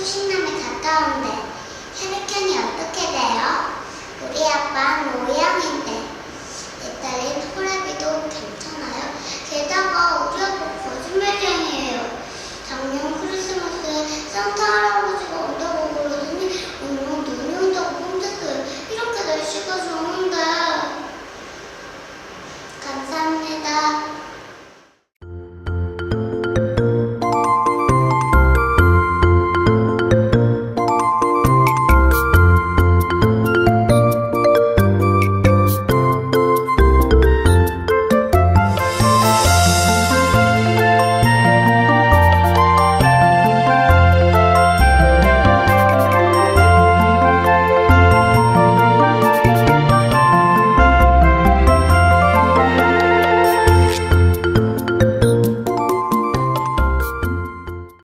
수신남에 가까운데 혈액형이 어떻게 돼요? 우리 아빠는 O형인데 내 딸인 호라비도 괜찮아요? 게다가 우리 아빠 거짓말쟁이에요. 작년 크리스마스에 산타 할아버지가 온다고 그러더니 오늘 눈이 온다고 혼났어요. 이렇게 날씨가 좋은데 감사합니다.